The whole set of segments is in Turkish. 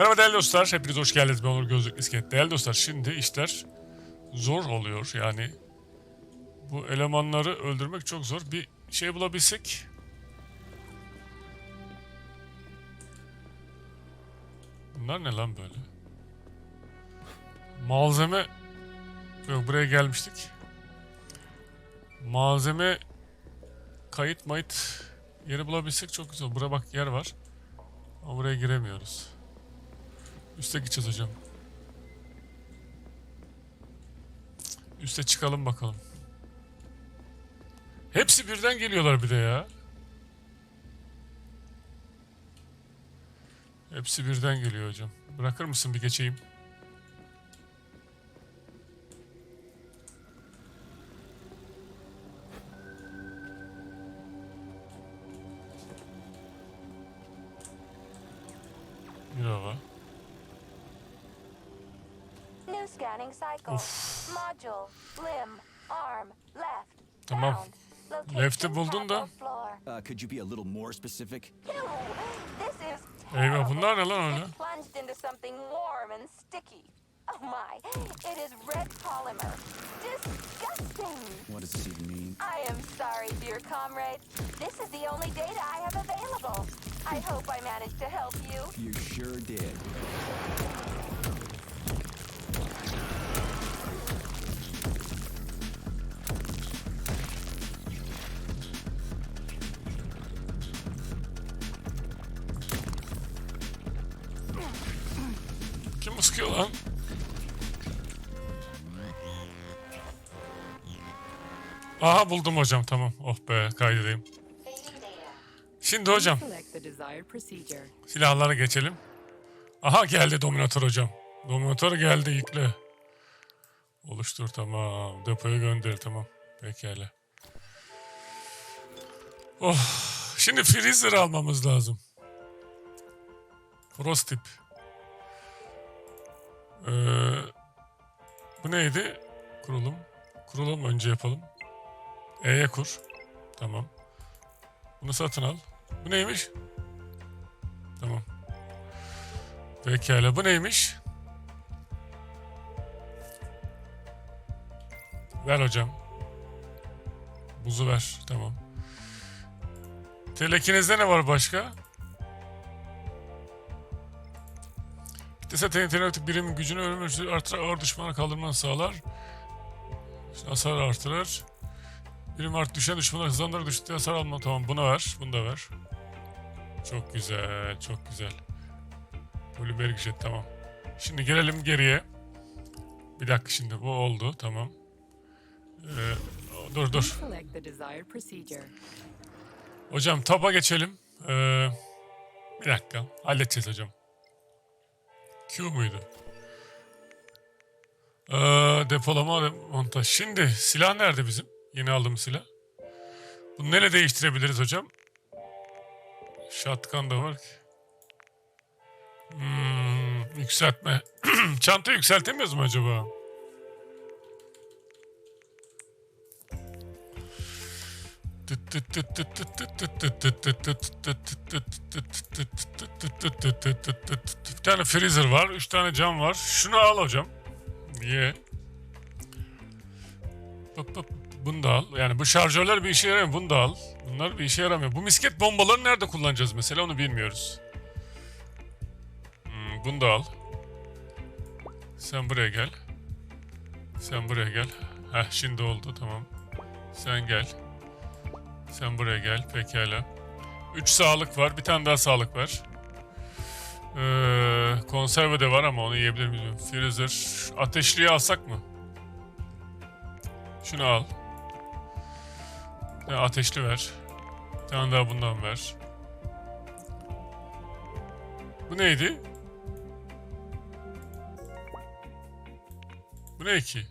Merhaba değerli dostlar, hepiniz hoş geldiniz. Ben Onur Gözlük İskelet. Değerli dostlar, şimdi işler zor oluyor yani. Bu elemanları öldürmek çok zor. Bir şey bulabilsek... Bunlar ne lan böyle? Malzeme... Yok buraya gelmiştik. Malzeme... Kayıt mayıt yeri bulabilsek çok güzel. Buraya bak yer var. Ama buraya giremiyoruz. Üste gideceğiz. Üste çıkalım bakalım. Hepsi birden geliyorlar bir de ya. Hepsi birden geliyor hocam. Bırakır mısın bir geçeyim? Scanning cycle. Module, limb, arm, left. Tamam. Down. Left'i buldun da. top. Uh, could you be a little more specific? Ew, This is Eyvah bunlar ne lan öyle? Plunged into something warm and sticky. Oh my, it is red polymer. Disgusting. What does this even mean? I am sorry, dear comrade. This is the only data I have available. I hope I managed to help you. You sure did. Sıkıyor lan? Aha buldum hocam tamam. Oh be kaydedeyim. Şimdi hocam silahlara geçelim. Aha geldi Dominator hocam. Dominator geldi yükle. Oluştur tamam. Depoya gönder tamam. Pekala. Oh. Şimdi freezer almamız lazım. Frost tip. Ee, bu neydi? Kurulum. Kurulum önce yapalım. E'ye kur. Tamam. Bunu satın al. Bu neymiş? Tamam. Pekala bu neymiş? Ver hocam. Buzu ver. Tamam. Telekinezde ne var başka? Kitlesel teknolojik birimin gücünü ölüm artırır, ağır düşmana kaldırmanı sağlar. Hasar artırır. Birim art düşen düşmanlar hızlandırır düştüğü hasar alma. Tamam bunu ver. Bunu da ver. Çok güzel. Çok güzel. Polimer gücet tamam. Şimdi gelelim geriye. Bir dakika şimdi bu oldu. Tamam. Ee, dur dur. Hocam taba geçelim. Ee, bir dakika. Halledeceğiz hocam. Q muydu? Ee, depolama montaj. Şimdi silah nerede bizim? Yeni aldığımız silah. Bunu neyle değiştirebiliriz hocam? Shotgun da var ki. Hmm, yükseltme. Çanta yükseltemiyoruz mu acaba? Bir tane freezer var, üç tane cam var. Şunu al hocam. Ye. Bunu da al. Yani bu şarjörler bir işe yaramıyor. Bunu da al. Bunlar bir işe yaramıyor. Bu misket bombaları nerede kullanacağız mesela onu bilmiyoruz. Hmm, bunu da al. Sen buraya gel. Sen buraya gel. Heh şimdi oldu tamam. Sen gel. Sen buraya gel. Pekala. 3 sağlık var. Bir tane daha sağlık var. Ee, konserve de var ama onu yiyebilir miyim? Freezer. Ateşliği alsak mı? Şunu al. Ya ateşli ver. Bir tane daha bundan ver. Bu neydi? Bu ne ki?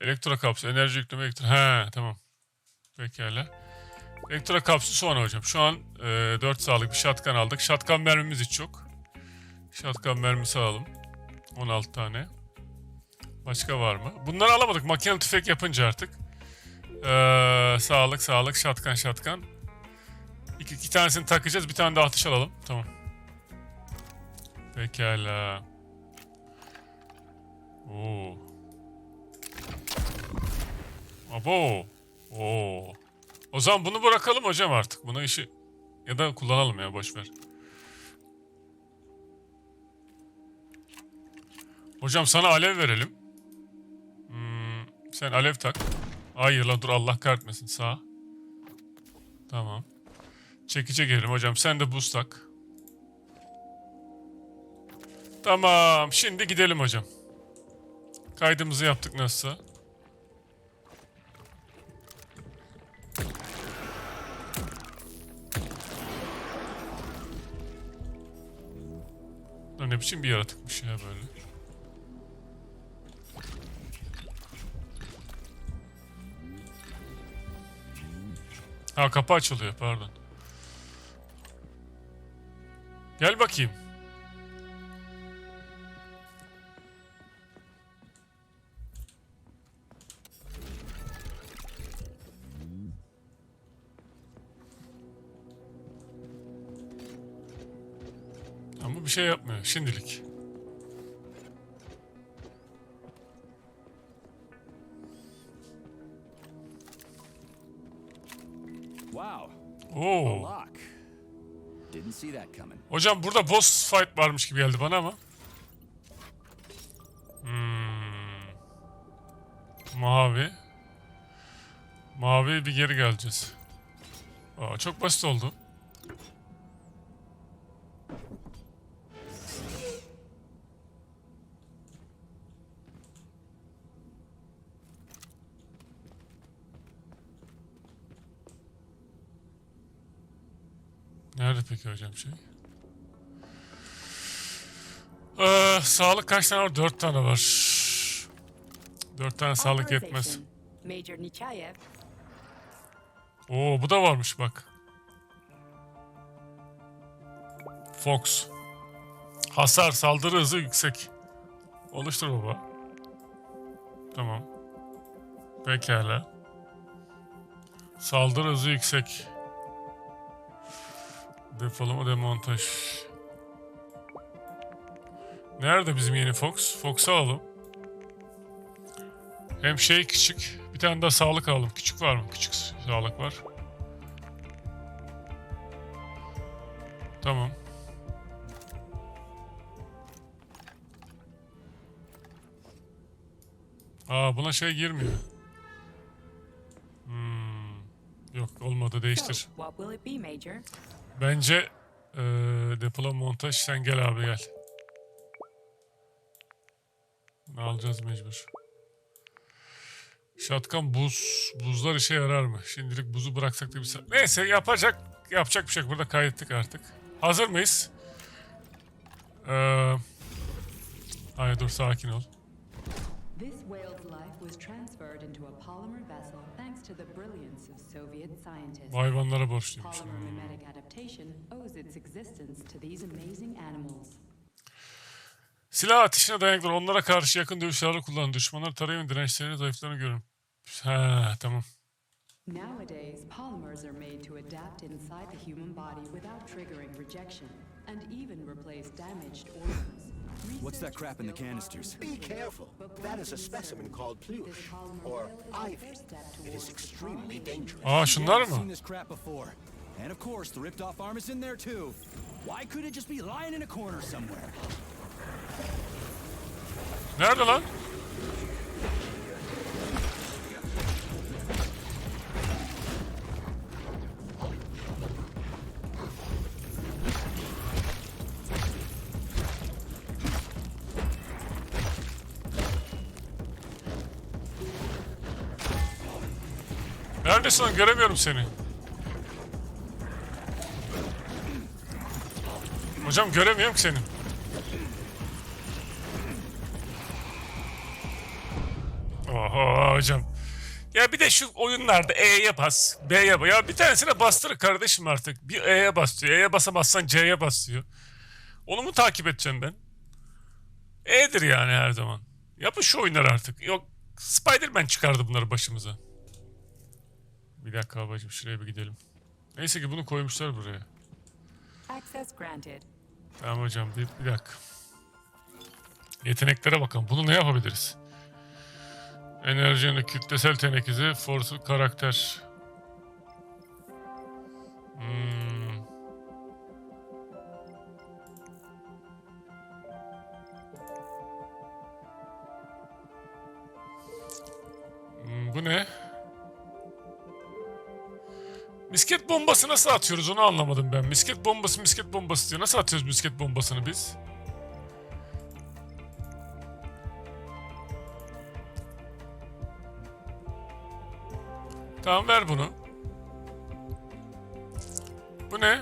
Elektro kapsül, enerji yükleme elektro... He tamam. Pekala. Elektro kapsül sonra hocam. Şu an e, 4 sağlık bir shotgun aldık. Shotgun mermimiz hiç yok. Shotgun mermisi alalım. 16 tane. Başka var mı? Bunları alamadık. Makinalı tüfek yapınca artık. Ee, sağlık, sağlık, shotgun, shotgun. İki, iki tanesini takacağız. Bir tane daha atış alalım. Tamam. Pekala. Oo. Abo. Oo. O zaman bunu bırakalım hocam artık. Buna işi ya da kullanalım ya boş ver. Hocam sana alev verelim. Hmm, sen alev tak. Hayır lan dur Allah kahretmesin sağ. Tamam. Çekice gelelim hocam. Sen de buz tak. Tamam. Şimdi gidelim hocam. Kaydımızı yaptık nasılsa. Ne biçim bir yaratıkmış ya böyle. Ha kapı açılıyor pardon. Gel bakayım. Bir şey yapmıyor şimdilik. Wow. Oo. Lock. Didn't see that coming. Hocam burada boss fight varmış gibi geldi bana ama. Hmm. Mavi. Mavi bir geri geleceğiz. Aa, çok basit oldu. Hocam şey? Ee, sağlık kaç tane var? Dört tane var. Dört tane sağlık yetmez. Major. Oo bu da varmış bak. Fox. Hasar, saldırı hızı yüksek. Oluştur baba. Tamam. Pekala. Saldırı hızı yüksek. Depolama demontaj. Nerede bizim yeni Fox? Fox'u alalım. Hem şey küçük. Bir tane daha sağlık alalım. Küçük var mı? Küçük sağlık var. Tamam. Aa buna şey girmiyor. Hmm. Yok olmadı So, değiştir. what Bence eee depolama montaj sen gel abi gel. Ne alacağız mecbur. Şatkan buz. Buzlar işe yarar mı? Şimdilik buzu bıraksak da bir sa- Neyse yapacak yapacak bir şey yok. Burada kaydettik artık. Hazır mıyız? Eee Hayır dur sakin ol. This whale's life was transferred into a polymer vessel thanks to the brilliance of Soviet scientists. Hayvanlara borçluymuş. Polymer mimetic adaptation owes its existence to these amazing animals. Silah ateşine dayanıklı onlara karşı yakın dövüş silahları kullanan düşmanlar tarayın dirençlerini zayıflarını görün. Ha tamam. Nowadays, polymers are made to adapt inside the human body without triggering rejection and even replace damaged organs. What's that crap in the canisters? Be careful. That is a specimen called plush, or ivy. It is extremely dangerous. Aa şunlar I've seen mı? this crap before. And of course, the ripped off arm is in there too. Why could it just be lying in a corner somewhere? Nerede lan? Neredesin lan? Göremiyorum seni. Hocam göremiyorum ki seni. Oho hocam. Ya bir de şu oyunlarda E'ye bas, B'ye bas. Ya bir tanesine bastır kardeşim artık. Bir E'ye bas diyor. E'ye basamazsan C'ye bas diyor. Onu mu takip edeceğim ben? E'dir yani her zaman. Yapın şu oyunları artık. Yok Spider-Man çıkardı bunları başımıza. Bir dakika babacığım şuraya bir gidelim. Neyse ki bunu koymuşlar buraya. Access granted. Tamam hocam bir, bir dakika. Yeteneklere bakalım. Bunu ne yapabiliriz? Enerjinin kütlesel tenekizi, forsu, karakter. Hmm. Hmm, bu ne? Misket bombası nasıl atıyoruz onu anlamadım ben. Misket bombası misket bombası diyor. Nasıl atıyoruz misket bombasını biz? Tamam ver bunu. Bu ne?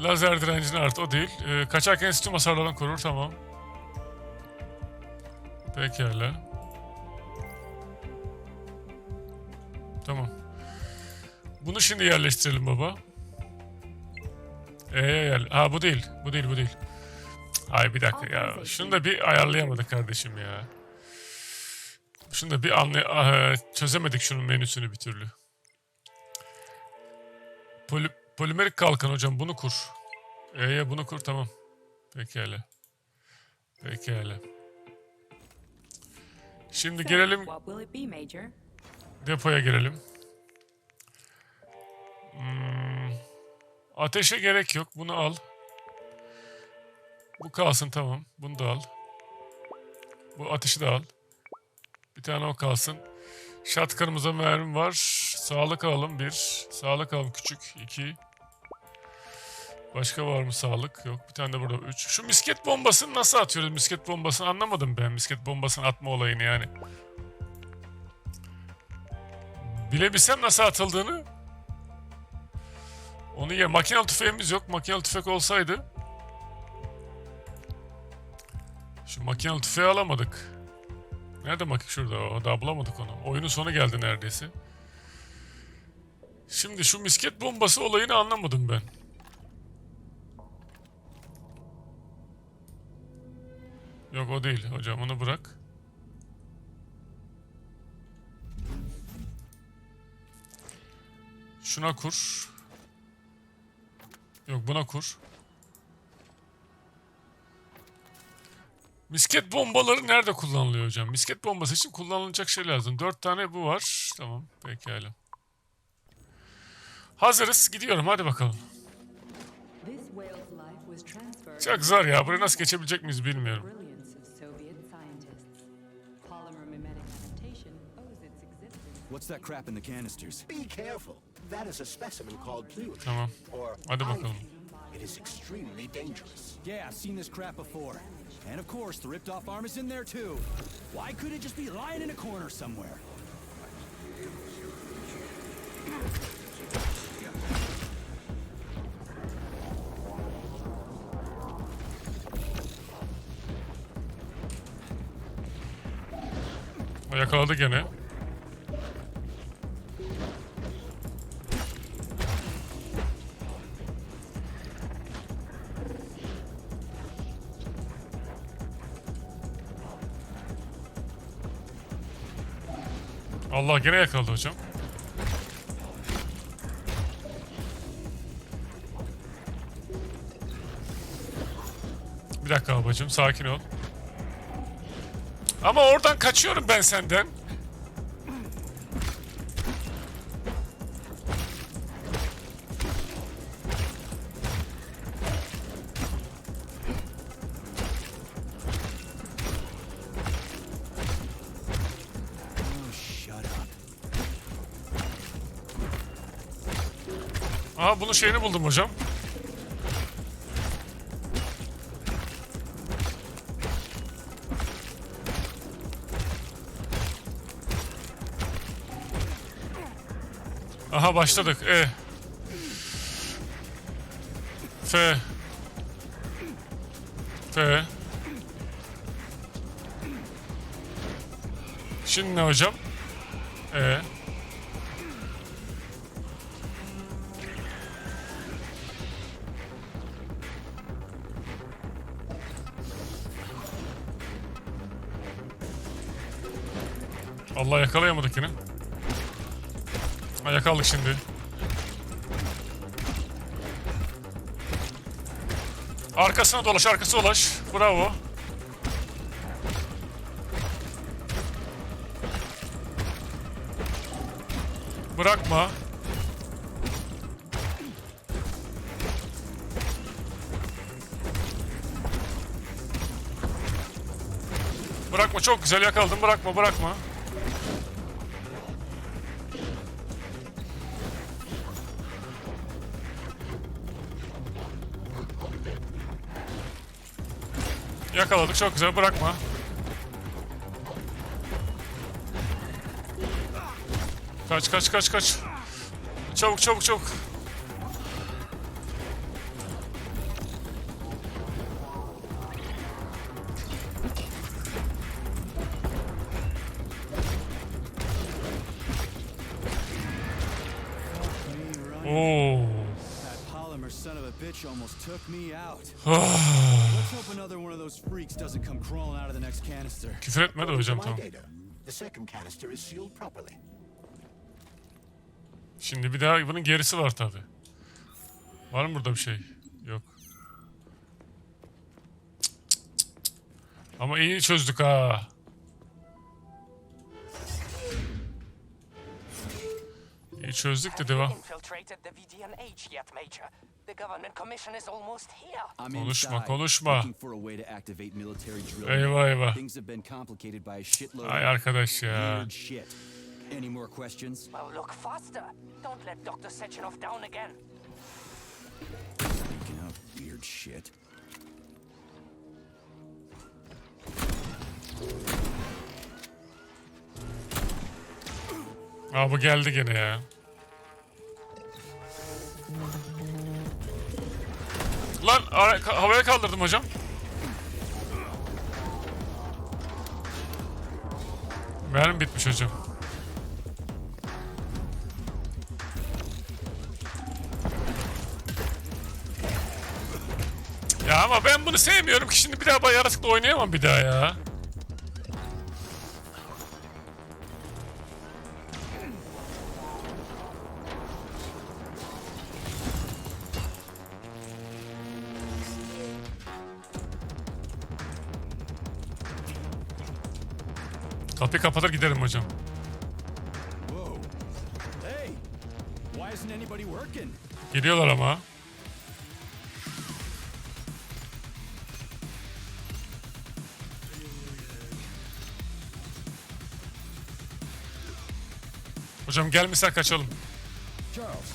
Lazer direncini art o değil. Ee, kaçarken tüm hasarlardan korur tamam. Pekala. Tamam. Bunu şimdi yerleştirelim baba. Eee gel. Ha bu değil. Bu değil bu değil. Ay bir dakika ya. Şunu da bir ayarlayamadık kardeşim ya. Şunu da bir anlay ah, çözemedik şunun menüsünü bir türlü. Poli polimerik kalkan hocam bunu kur. Eee bunu kur tamam. Pekala. Pekala. Şimdi gelelim? Depoya girelim. Hmm, Ateşe gerek yok. Bunu al. Bu kalsın tamam. Bunu da al. Bu ateşi de al. Bir tane o kalsın. Shotgun'ımıza mermi var. Sağlık alalım bir. Sağlık alalım küçük. iki. Başka var mı sağlık? Yok. Bir tane de burada üç. Şu misket bombasını nasıl atıyoruz? Misket bombasını anlamadım ben. Misket bombasını atma olayını yani. Bilebilsem nasıl atıldığını. Onu ya makinalı tüfeğimiz yok. Makinalı tüfek olsaydı. Şu makinalı tüfeği alamadık. Nerede makine? Şurada. O, daha bulamadık onu. Oyunun sonu geldi neredeyse. Şimdi şu misket bombası olayını anlamadım ben. Yok o değil hocam onu bırak. Şuna kur. Yok buna kur. Misket bombaları nerede kullanılıyor hocam? Misket bombası için kullanılacak şey lazım. Dört tane bu var. Tamam pekala. Hazırız. Gidiyorum hadi bakalım. Çok zor ya. Buraya nasıl geçebilecek miyiz bilmiyorum. What's that crap in the canisters? Be careful. That is a specimen called Plush. Tamam. Or Hadi bakalım. It is extremely dangerous. Yeah, I've seen this crap before. And of course, the ripped off arm is in there too. Why could it just be lying in a corner somewhere? O yakaladı gene. Allah gene yakaladı hocam. Bir dakika babacığım sakin ol. Ama oradan kaçıyorum ben senden. Aha bunun şeyini buldum hocam. Aha başladık. E. F. F. Şimdi ne hocam? Allah yakalayamadık yine. Ha, yakaladık şimdi. Arkasına dolaş, arkası dolaş. Bravo. Bırakma. Bırakma çok güzel yakaladım. Bırakma bırakma. Yakaladık çok güzel bırakma. Kaç kaç kaç kaç. Çabuk çabuk çabuk. Oo. Doesn't come crawling out of the next canister. Küfür etme de hocam My tamam. data. The second canister is sealed properly. Şimdi bir daha bunun gerisi var tabi. Var mı burada bir şey? Yok. Ama iyi çözdük ha. A way to activate military drill. Eyvah eyvah. Things have been complicated by a shitload Ay arkadaş ya. Any more questions? Well, look faster. Don't let Dr. Sechenov down again. Speaking of weird shit. Aa bu geldi gene ya. Lan havaya kaldırdım hocam. Mermi bitmiş hocam. Ya ama ben bunu sevmiyorum ki şimdi bir daha yaratıkla oynayamam bir daha ya. Kapıyı kapatır giderim hocam. Whoa. Hey! Why isn't anybody working? Geliyorlar ama. Hocam gelmişsen kaçalım. Charles,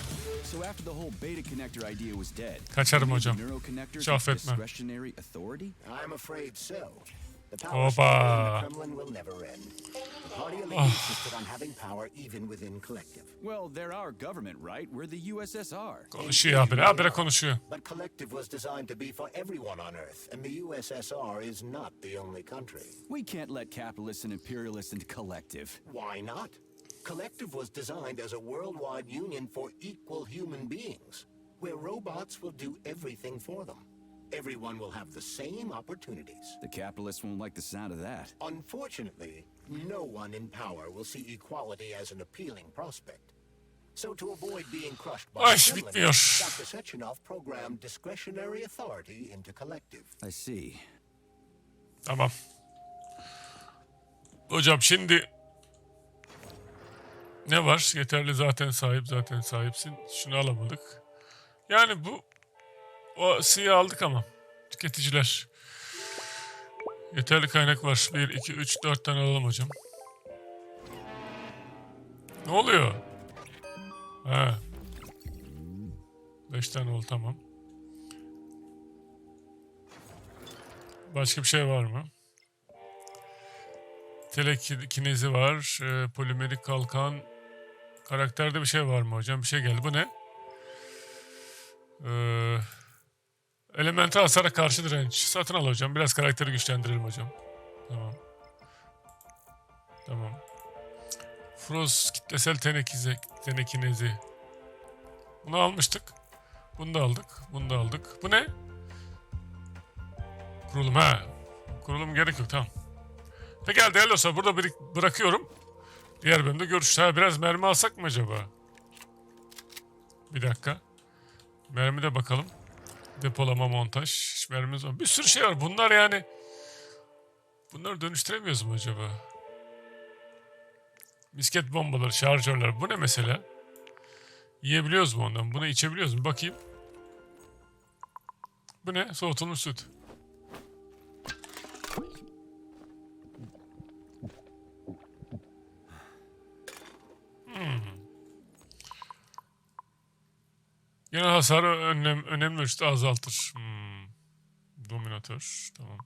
so after the whole beta connector idea was dead, Kaçarım hocam. Hiç? I'm afraid so. The power Oba. struggle in the Kremlin will never end. The party elite ah. insisted on having power even within collective. Well, they're our government, right? We're the USSR. Konuşuyor habire, habire konuşuyor. But collective was designed to be for everyone on Earth, and the USSR is not the only country. We can't let capitalists and imperialists into collective. Why not? Collective was designed as a worldwide union for equal human beings, where robots will do everything for them. Everyone will have the same opportunities. The capitalists won't like the sound of that. Unfortunately, no one in power will see equality as an appealing prospect. So to avoid being crushed by Ay, bitmiyor. Dr. Sechenov programmed discretionary authority into collective. I see. Tamam. Hocam şimdi ne var? Yeterli zaten sahip zaten sahipsin. Şunu alamadık. Yani bu o siyah aldık ama tüketiciler. Yeterli kaynak var. 1, 2, 3, 4 tane alalım hocam. Ne oluyor? Ha. 5 tane oldu tamam. Başka bir şey var mı? Telekinezi var. E, polimerik kalkan. Karakterde bir şey var mı hocam? Bir şey geldi. Bu ne? Ee, elemental hasara karşı direnç. Satın al hocam. Biraz karakteri güçlendirelim hocam. Tamam. Tamam. Frost kitlesel tenekize, tenekinezi. Bunu almıştık. Bunu da aldık. Bunu da aldık. Bu ne? Kurulum ha. Kurulum gerek yok tamam. Peki değerli olsa burada bırakıyorum. Diğer bölümde görüşürüz. Ha biraz mermi alsak mı acaba? Bir dakika. Mermi de bakalım. Depolama montaj. Mermimiz var. Bir sürü şey var. Bunlar yani. Bunları dönüştüremiyoruz mu acaba? Misket bombaları, şarjörler. Bu ne mesela? Yiyebiliyoruz mu ondan? Bunu içebiliyoruz mu? Bakayım. Bu ne? Soğutulmuş süt. Genel hasarı önem, önemli ölçüde azaltır. Hmm. Dominatör. Tamam.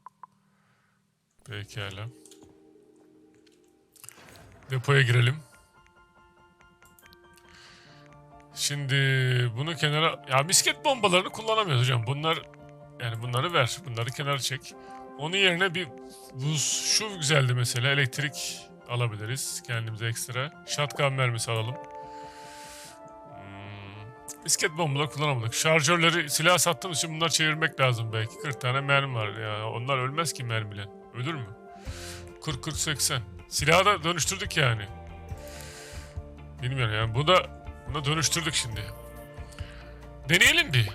Pekala. Depoya girelim. Şimdi bunu kenara... Ya misket bombalarını kullanamıyoruz hocam. Bunlar... Yani bunları ver. Bunları kenara çek. Onun yerine bir... Bu, şu güzeldi mesela. Elektrik alabiliriz. Kendimize ekstra. Shotgun mermisi alalım. Misket bombaları kullanamadık. Şarjörleri silah sattığımız için bunları çevirmek lazım belki. 40 tane mermi var ya. Onlar ölmez ki mermiyle. Ölür mü? 40-40-80. Silahı da dönüştürdük yani. Bilmiyorum yani. Bu da buna dönüştürdük şimdi. Deneyelim bir.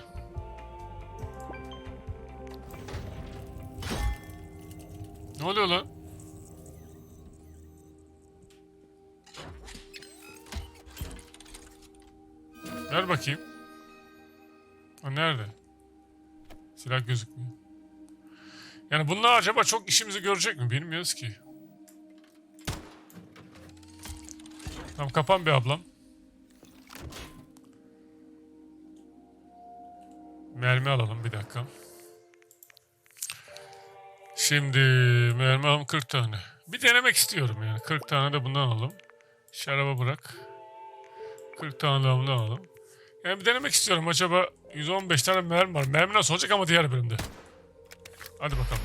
Ne oluyor lan? Ver bakayım. O nerede? Silah gözükmüyor. Yani bunlar acaba çok işimizi görecek mi? Bilmiyoruz ki. Tamam kapan bir ablam. Mermi alalım bir dakika. Şimdi mermi alalım 40 tane. Bir denemek istiyorum yani. 40 tane de bundan alalım. Şaraba bırak. 40 tane de bundan alalım. Yani bir denemek istiyorum. Acaba 115 tane mermi var. Mermi nasıl olacak ama diğer bölümde. Hadi bakalım.